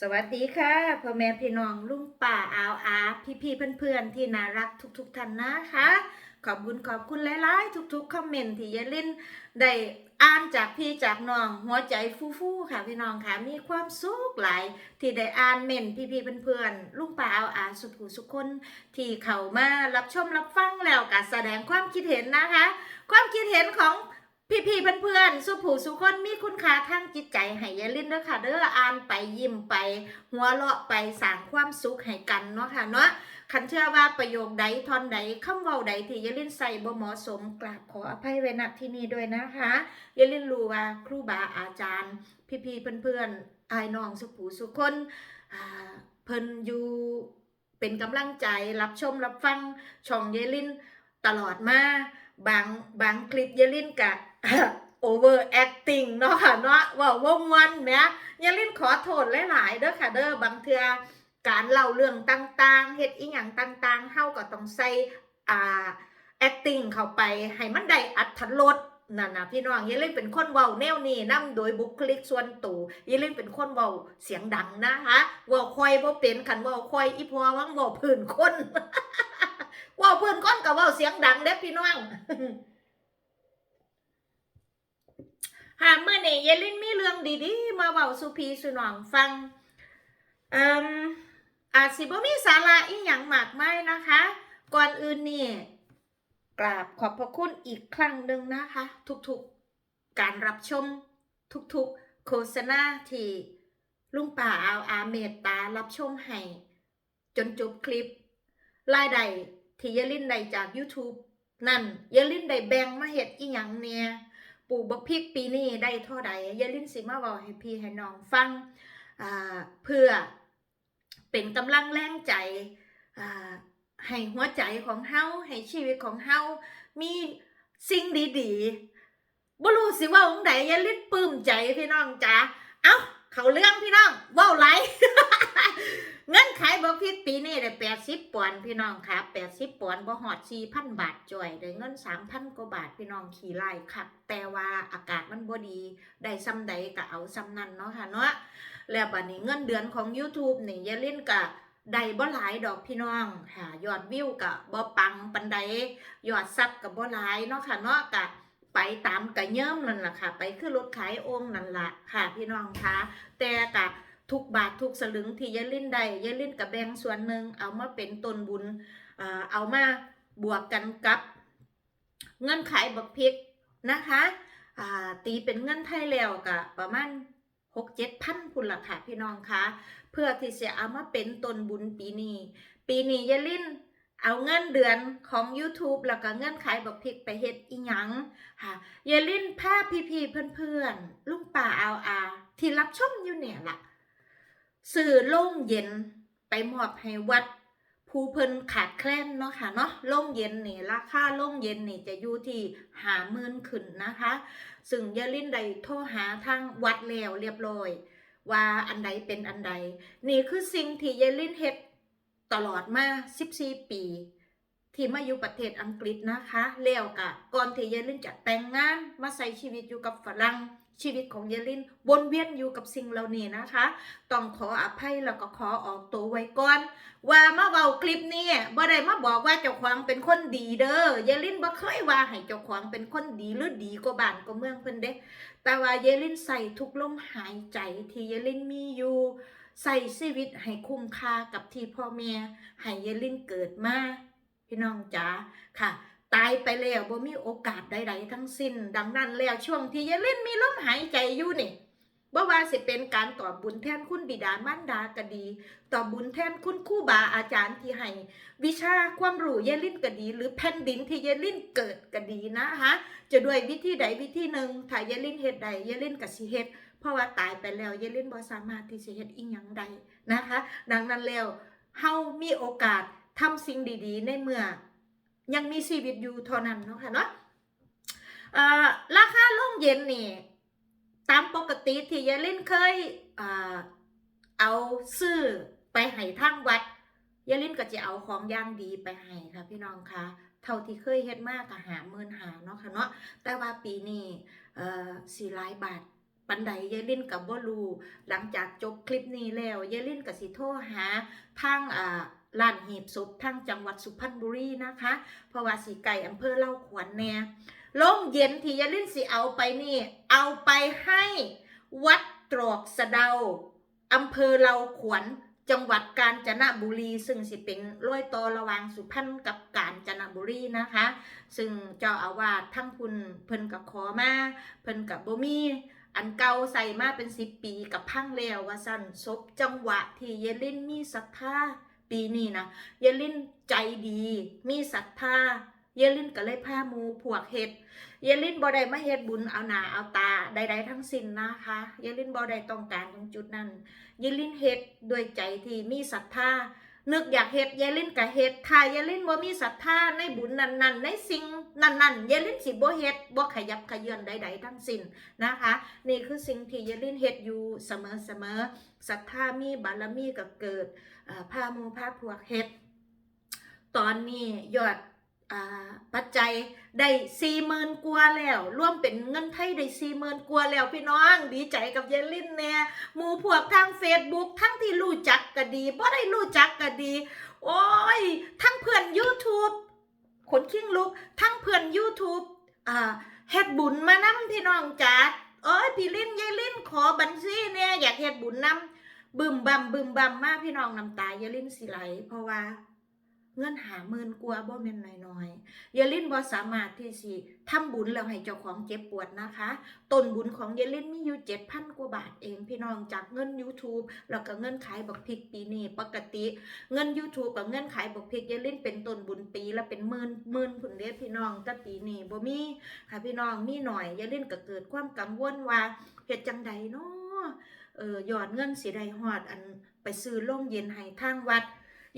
สวัสดีค่ะพ่อแม่พี่น้องลุงป่าอาวอาพี่พี่เพื่อนๆ ที่น่ารักทุก ๆท่านนะคะ ขอบคุณขอบคุณหลายๆ ทุก ๆ คอมเมนต์ที่ยายลินได้อ่านจากพี่จากน้องหัวใจฟู่ๆค่ะพี่น้องค่ะมีความสุขหลายที่ได้อ่านเมนพี่พี่เพื่อนๆลุงป่าอาวอาสุดหูสุขคน ที่เข้ามารับชมรับฟังแล้วก็แสดงความคิดเห็นนะคะ ความคิดเห็นของ พี่พี่ๆเพื่อนๆสุผู้สุคนมีคุณค่าทางจิตใจให้ยาลินเด้อค่ะเด้ออ่านไปยิ้มไป หัวเราะไปสร้างความสุขให้กันเนาะค่ะเนาะคันเชื่อว่าประโยคใดท่อนใดคำเว้าใดที่ยาลินใส่บ่เหมาะสมกราบขออภัยไว้ณที่นี้ด้วยนะคะยาลินรู้ว่าครูบาอาจารย์ พี่พี่ๆเพื่อนๆอายน้องสุผู้สุคนเพิ่นอยู่เป็นกำลังใจรับชมรับฟังช่องเยลินตลอดมาบางบางคลิปเยลินกะ over acting เนาะค่ะเนาะว่าว่มวนแมเยลินขอโทษหลายๆเด้อค่ะเด้อบางเทือการเล่าเรื่องต่างๆเฮ็ดอีหยังต่างๆเฮาก็ต้องใส่อ่า acting เข้าไปให้มันได้อัธรสนั่นนะพี่น้องเยลินเป็นคนเว้าแนวนี้นํโดยบุคลิกส่วนตัวเยลินเป็นคนเว้าเสียงดังนะคะเว้าคอยบ่เป็นคันเว้าคอยอีพอวังเว้าพื้นคนเว้าพื้นคนก็เว้าเสียงดังเด้อพี่น้อง หาเมื่อนี่ยเยลินมีเรื่องดีๆ มาเว้าสุพีสุนองฟังอ่มอาจสิบ่มีสาระอีหยังมากมายนะคะ ก่อนอื่นนี่กราบขอบพระคุณอีกครั้งหนึ่งนะคะ ทุกๆการรับชมทุกๆโฆษณาที่ลุงป่าเอาอาเมตตารับชมให้จนจบคลิปรายได้ที่เยลินได้จาก YouTube นั่นเยลินได้แบ่งมาเฮ็ดอีหยังเนี่ย ปลูกบักพริกปีนี้ได้เท่าใดเยลินสิมาเว้าให้พี่ให้น้องฟังอ่าเพื่อเป็นกำลังแรงใจอ่าให้หัวใจของเฮาให้ชีวิตของเฮามีสิ่งดีๆบ่รู้สิว่าองใดเยลินปลื้มใจพี่น้องจ๋าเอ้าเขาเรื่องพี่น้องว้าไหล เงินขายบ่พริกปีนี้ได้แปดสิบปอนด์พี่น้องค่ะแปดสิบปอนด์บ่หอดสี่พันบาทจ่อยได้เงินสามพันกว่าบาทพี่น้องขี่ไล่คักแต่ว่าอากาศมันบ่ดี ได้ซ้ำใดก็เอาซ้ำนั้นเนาะค่ะเนาะแล้วบัดนี้เงินเดือนของ YouTube นี่อยาเล่นกะได้บ่หลายดอกพี่น้องค่ะยอดวิวกะบ่ปังปานใดยอดซับก็บ่หลายเนาะค่ะเนาะกะไปตามกะเยิ่มนั่นแหละค่ะ ไปคือรถขายองค์นั่นแหละค่ะ พี่น้องคะแต่กะ ทุกบาททุกสลึงที่ยายลินได้ยายลินกับแบงส่วนหนึ่งเอามาเป็นต้นบุญเอามาบวกกันกับ เงินขายบักพริกนะคะตีเป็นเงินไทยแล้วก็ประมาณหกเจ็ดพันพุ่นละค่ะพี่น้องคะเพื่อที่จะเอามาเป็นต้นบุญปีนี้ ปีนี้ยายลินเอาเงินเดือนของ YouTube แล้วก็เงินขายบักพริกไปเฮ็ดอีหยังค่ะยายลินพาพี่ๆเพื่อนๆลุงป่าเอาอาที่รับชมอยู่เนี่ยล่ะ สื่อโล่งเย็นไปมอบให้วัดภูเพิ่นขาดแคลนเนาะค่ะเนาะโล่งเย็นนี่ราคาโล่งเย็นนี่จะอยู่ที่หาหมื่นขึ้นนะคะ ซึ่งยาลินได้โทรหาทางวัดแล้วเรียบร้อย ว่าอันใดเป็นอันใด นี่คือสิ่งที่ยาลินเฮ็ดตลอดมา 14 ปี ที่มาอยู่ประเทศอังกฤษนะคะแล้วกะก่อนที่ยายลินจะแต่งงานมาใช้ชีวิตอยู่กับฝรั่งชีวิตของยายลินวนเวียนอยู่กับสิ่งเหล่านี้นะคะ ต้องขออภัยแล้วก็ขอออกตัวไว้ก่อน ว่ามาเว้าคลิปนี้บ่ได้มาบอกว่าเจ้าของเป็นคนดีเด้อยายลินบ่เคยว่าให้เจ้าของเป็นคนดีหรือดีกว่าบ้านกว่าเมืองเพิ่นเด้แต่ว่ายายลินใส่ทุกลมหายใจที่ยายลินมีอยู่ใส่ชีวิตให้คุ้มค่ากับที่พ่อแม่ให้ยายลินเกิดมา พี่น้องจ๋าค่ะ ตายไปแล้วบ่มีโอกาสใดๆทั้งสิ้น ดังนั้นแล้วช่วงที่ยายเล่นมีลมหายใจอยู่นี่บ่ว่าสิเป็นการตอบบุญแทนคุณบิดามารดาก็ดี ตอบบุญแทนคุณครูบาอาจารย์ที่ให้วิชาความรู้ยายลินก็ดี หรือแผ่นดินที่ยายลินเกิดก็ดีนะคะจะด้วยวิธีใดวิธีหนึ่งถ้ายายลินเฮ็ดใดยายลินก็สิเฮ็ดเพราะว่าตายไปแล้วยายลินบ่สามารถที่สิเฮ็ดอีหยังใดนะคะ ดังนั้นแล้วเฮามีโอกาส ทำสิ่งดีๆ ในเมื่อ ยังมีชีวิตอยู่เท่านั้นเนาะค่ะเนาะราคาโรงเย็นนี่ ตามปกติที่ยายลินเคยเอ่อเอาซื้อไปให้ทางวัดยายลินก็จะเอาของอย่างดีไปให้ค่ะ พี่น้องคะเท่าที่เคยเฮ็ดมากก็หาหมื่นหาเนาะค่ะเนาะแต่ว่าปีนี้สี่หลายบาทปันใดยายลินกับบ่รูหลังจากจบคลิปนี้แล้วยายลินก็สิโทรหาทางอ่า ร้านหีบศพทางจังหวัดสุพรรณบุรีนะคะเพราะว่าสีไก่อำเภอเล่าขวัญแน่ลมเย็นที่ยายลินสิเอาไปนี่ เอาไปให้วัดตรอกสะเดาอำเภอเล่าขวัญจังหวัดกาญจนบุรี ซึ่งสิเป็นร้อยต่อระหว่างสุพรรณกับกาญจนบุรีนะคะ ซึ่งเจ้าอาวาสทั้งคุณเพิ่นกับขอมาเพิ่นกับบ่มีอันเก่าใส่มาเป็นสิบปีกับพังแล้วว่าสั่นศพจังหวะที่เยลินมีศรัทธา ปีนี้นะเยลินใจดี มีศรัทธาเยลินก็เลยพามูพวกเฮ็ดเยลินบ่ได้มาเฮ็ดบุญเอาหนาเอาตาใดๆทั้งสิ้นนะคะเยลินบ่ได้ต้องการตรงจุดนั้นเยลินเฮ็ดด้วยใจที่มีศรัทธานึกอยากเฮ็ดเยลินก็เฮ็ดถ้าเยลินบ่มีศรัทธาในบุญนั้นๆในสิ่งนั้นๆเยลินสิบ่เฮ็ดบ่ขยับขยื่นใดๆทั้งสิ้นนะคะ นี่คือสิ่งที่เยลินเฮ็ดอยู่เสมอเสมอศรัทธามีบารมีก็เกิด อ่าพาหมูพาพวกเฮ็ด ตอนนี้ยอดอปัจจัยได้สี่หมื่นกว่าแล้วร่วมเป็นเงินไทยได้สี่หมื่นกว่าแล้วพี่น้อง ดีใจกับเยลินแน่หมู่พวกทาง Facebook ทั้งที่รู้จักก็ดีบ่ได้รู้จักก็ดี โอ้ย ทั้งเพื่อน YouTube ขนคิงลุก ทั้งเพื่อน YouTube อ่าเฮ็ดบุญมานำพี่น้องจ๋าเอ้ยพี่ลินยายลินขอบัญชีเนี่ยอยากเฮ็ดบุญนำ บึมบัมบึมบัมมากพี่น้องน้ำตายายลิ้นสิไหล เพราะว่าเงินหาหมื่นกว่าบ่แม่นน้อยๆยายลิ้นบ่สามารถที่สิทำบุญแล้วให้เจ้าของเจ็บปวดนะคะ ต้นบุญของยายลิ้นมีอยู่7,000กว่าบาทเองพี่น้องจากเงิน YouTube แล้วก็เงินขายบักพริกปีนี้ปกติ เงิน YouTube กับเงินขายบักพริกยายลิ้นเป็นต้นบุญปีละเป็นหมื่นหมื่นพุ่นเด้พี่น้องแต่ปีนี้บ่มีค่ะพี่น้องมีหน่อยยายลิ้นก็เกิดความกังวลว่าเฮ็ดจังใดเนาะ เออยอดเงินสิได้ฮอดอันไปซื้อโรงเย็นให้ทางวัด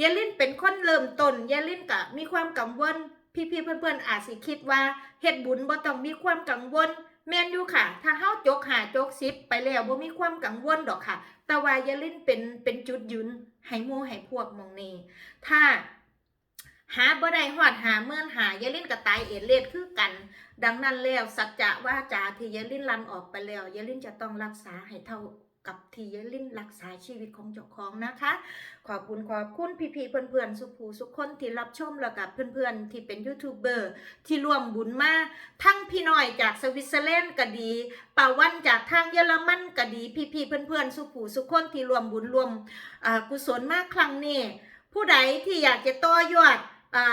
ยายลิ้นเป็นคนเริ่มต้นยายลิ้นก็มีความกังวลพี่ๆเพื่อนๆอาจสิคิดว่าเฮ็ดบุญบ่ต้องมีความกังวลแม่นอยู่ค่ะ ถ้าเฮาจกหาจกสิบไปแล้วบ่มีความกังวลดอกค่ะ แต่ว่ายายลิ้นเป็นเป็นจุดยืนให้หมู่ให้พวกมองนี้ ถ้า หาบ่ได้ฮอดหาเมื่อนหายายลินก็ตายเอดเลดคือกัน ดังนั้นแล้วสัจจะว่าจาที่ยายลินลันออกไปแล้วยายลินจะต้องรักษาให้เท่ากับที่ยายลินรักษาชีวิตของเจ้าของนะคะ ขอบคุณขอบคุณพี่ๆเพื่อนๆสุภูสุขคนที่รับชมแล้วกับเพื่อนๆที่เป็นยูทูบเบอร์ที่ร่วมบุญมาทั้งพี่น้อยจากสวิตเซอร์แลนด์ก็ดีป่าวันจากทางเยอรมันก็ดีพี่ๆเพื่อนๆสุภูสุขคนที่ร่วมบุญร่วมกุศลมากครั้งนี้ผู้ใดที่อยากจะต่อยอด อ่า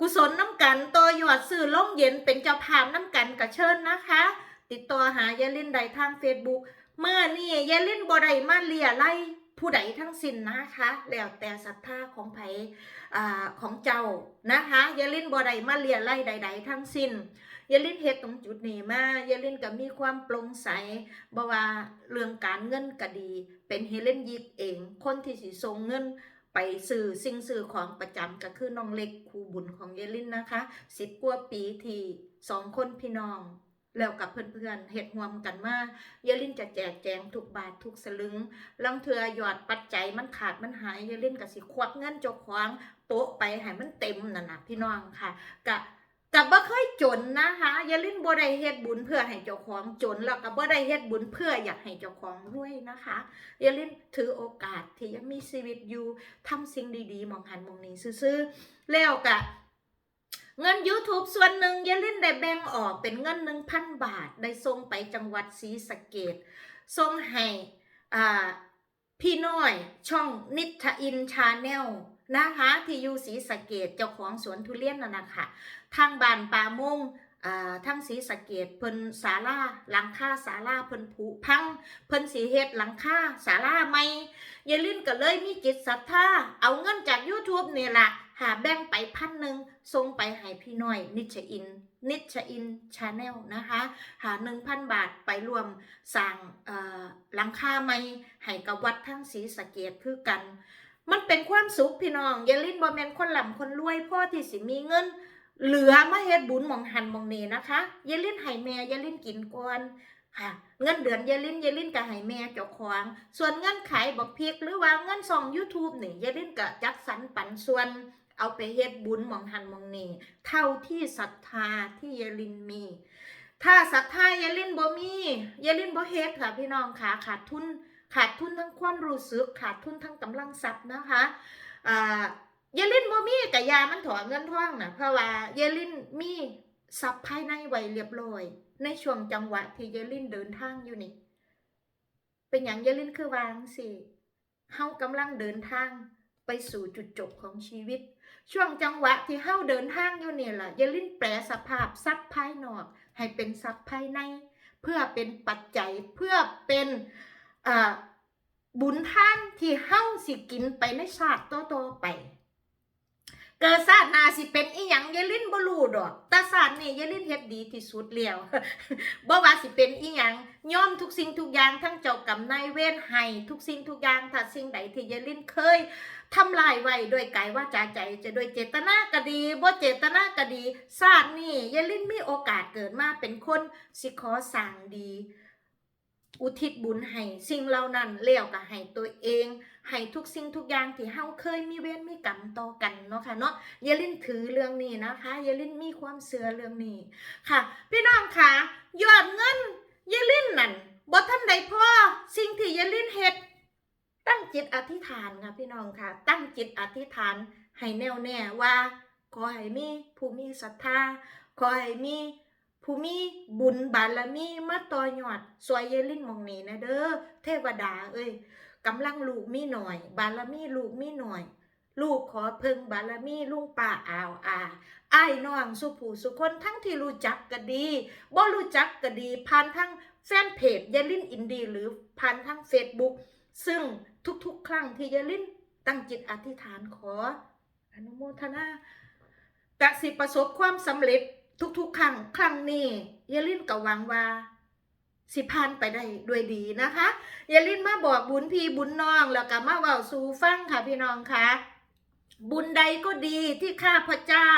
กุศลน้ำกันต่อยอดสื่อล่มเย็นเป็นเจ้าภาพน้ำกันกับเชิญนะคะ ติดต่อหายายลินใดทาง Facebook เมื่อนี่ยายลินบ่ได้มาเลียไล่ผู้ใดทั้งสิ้นนะคะ แล้วแต่ศรัทธาของไผอ่ของเจ้านะคะยายลินบ่ได้มาเลียไล่ใด ๆ ทั้งสิ้นยายลินเฮ็ดตรงจุดนี้มายายลินก็มีความโปร่งใสบ่ว่าเรื่องการเงินก็ดี เป็นเฮเลนยิกเอง คนที่สิส่งเงิน ไปสื่อสิ่งสื่อของประจำก็คือน้องเล็กครูบุญของเยลินนะคะสิบกว่าปีที่สองคนพี่น้องแล้วกับเพื่อนๆเฮ็ดรวมกันมาเยลินจะแจกแจงทุกบาททุกสลึงลังเทือยอดปัจจัยมันขาดมันหายเยลินก็สิควักเงินเจ้าของโต๊ะไปให้มันเต็มนั่นนะพี่น้องค่ะกะ กะบ่เคยจนนะคะเยลินบ่ได้เฮ็ดบุญเพื่อให้เจ้าของจนแล้วก็บ่ได้เฮ็ดบุญเพื่ออยากให้เจ้าของรวยนะคะอย่าลืมถือโอกาสที่ยังมีชีวิตอยู่ทำสิ่งดีๆมองหันมองนี้ซื่อๆแล้วกะเงิน YouTube ส่วนหนึ่งอย่าลืมได้แบ่งออกเป็นเงิน1,000บาท ได้ส่งไปจังหวัดศรีสะเกดส่งให้พี่น้อยช่องนิทอินชาแนล นะคะที่อยู่ศรีสะเกดเจ้าของสวนทุเรียนนั่นนะคะทางบ้านป่ามุ่งทั้งศรีสะเกดเพิ่นศาลาหลังคาศาลาเพิ่นผุพังเพิ่นสีเฮ็ดหลังคาศาลาใหม่ยายลินก็เลยมีจิตศรัทธาเอาเงินจาก YouTube นี่ล่ะหาแบ่งไปพันหนึ่งส่งไปให้พี่น้อย นิชอิน นิชอินชาแนลนะคะ หา1,000บาทไปรวมสร้างหลังคาใหม่ให้กับวัดทั้งศรีสะเกดคือกัน มันเป็นความสุขพี่น้องยายลินบ่แมนคนหล่ำคนรวยพ่อที่สิมีเงิน เหลือมาเฮ็ดบุญมองหันมองเนนะคะยายลินให้แม่ยายลินกินก่อนค่ะเงินเดือนยายลินยายลินก็ให้แม่เจ้าของ ส่วนเงินขายบักพริกหรือว่าเงินส่อง YouTube นี่ยายลินก็จัดสรรปันส่วน เอาไปเฮ็ดบุญมองหันมองนี้เท่าที่ศรัทธาที่ยายลินมี ถ้าศรัทธายายลินบ่มียายลินบ่เฮ็ดค่ะพี่น้องค่ะขาดทุน ขาดทุนทั้งความรู้สึกขาดทุนทั้งกำลังทรัพย์นะคะอ่ายายลินบ่มีกะยามันถอเงินท่องนะเพราะว่ายายลินมีทรัพย์ภายในไว้เรียบร้อย ในช่วงจังหวะที่ยายลินเดินทางอยู่นี่เป็นอย่างยายลินคือวางสิเฮากำลังเดินทางไปสู่จุดจบของชีวิต ช่วงจังหวะที่เฮาเดินทางอยู่เนี่ยล่ะยายลินแปลสภาพทรัพย์ภายนอก ให้เป็นทรัพย์ภายใน เพื่อเป็นปัจจัยเพื่อเป็น บุญท่านที่เฮาสิกินไปในชาติต่อๆไป เกิดชาติหนาสิเป็นอีหยังยายลินบ่รู้ดอกแต่ชาตินี้ยายลินเฮ็ดดีที่สุดแล้วบ่ว่าสิเป็นอีหยังยอมทุกสิ่งทุกอย่างทั้งเจ้ากรรมนายเวรให้ทุกสิ่งทุกอย่างถ้าสิ่งใดที่ยายลินเคยทำลายไว้ด้วยกายวาจาใจจะโดยเจตนาก็ดีบ่เจตนาก็ดีชาตินี้ยายลินมีโอกาสเกิดมาเป็นคนสิขอสร้างดี อุทิศบุญให้สิ่งเหล่านั้นแล้วก็ให้ตัวเองให้ทุกสิ่งทุกอย่างที่เฮาเคยมีเวรมีกรรมต่อกันเนาะค่ะเนาะอย่าลิ้นถือเรื่องนี้นะคะอย่าลิ้นมีความเสื่อเรื่องนี้ค่ะ พี่น้องค่ะยอดเงินอย่าลิ้นนั่นบ่ทันใดพ่อสิ่งที่อย่าลิ้นเฮ็ดตั้งจิตอธิษฐานค่ะพี่น้องค่ะ ตั้งจิตอธิษฐานให้แน่วแน่ว่า ขอให้มีผู้มีศรัทธาขอให้มี ผู้มีบุญบารมีมาต่อยอดสวยเยลินมองนี้นะเด้อเทวดา เอ้ยกำลังลูกมีหน่อย บารมีลูกมีหน่อย ลูกขอเพิ่งบารมีลุงป่าอาวอาไอ้น้องสุผู้สุคนทั้งที่รู้จักก็ดีบ่รู้จักก็ดีผ่านทั้งแฟนเพจเยลินอินดีหรือผ่านทั้งเฟซบุ๊กซึ่งทุกๆ ครั้งที่ยายลินตั้งจิตอธิษฐานขออนุโมทนากะสิประสบความสำเร็จ ทุกๆ ครั้งครั้งนี้ยายลินก็หวังว่าสิผ่านไปได้ด้วยดีนะคะยายลินมาบอกบุญพี่บุญน้องแล้วก็มาเว้าสู่ฟังค่ะพี่น้องค่ะบุญใดก็ดีที่ข้าพเจ้า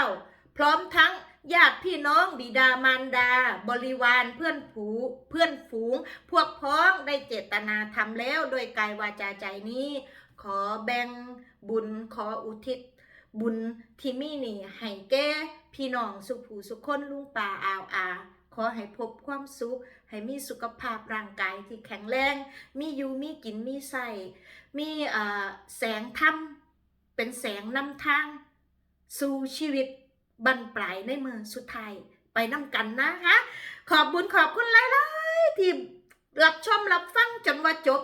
พร้อมทั้งญาติพี่น้องบิดามารดา บริวารเพื่อนผูเพื่อนฝูง พวกพ้องได้เจตนาทำแล้วโดยกายวาจาใจนี้ ขอแบ่งบุญขออุทิศ บุญที่มีนี่ให้แก่ พี่น้องสุขผู้สุขคนลุงป่าอาวอาขอให้พบความสุข ให้มีสุขภาพร่างกายที่แข็งแรง มีอยู่มีกินมีใส่มีแสงธรรมเป็นแสงนำทาง สู่ชีวิตบรรปลายในเมืองสุดท้ายไปน้ำกันนะคะ ขอบบุญขอบคุณหลายๆที่รับชมรับฟังจนว่าจบ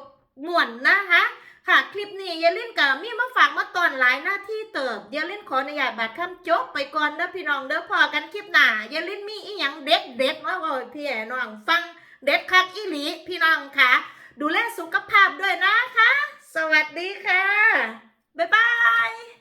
ม่วนนะคะ ค่ะ คลิปนี้ยายลินกับมีมาฝากมาตอนหลายหน้าที่เติบยายลินขออนุญาตบัตคำจบไปก่อนเด้อพี่น้องเด้อพอกันคลิปหน้ายายลินมีอีหยังเด็ดเด็ดมาบอกพี่แอน้องฟังเด็ดคักอีหลีพี่น้องค่ะ ดูแลสุขภาพด้วยนะคะ สวัสดีค่ะ บ๊ายบาย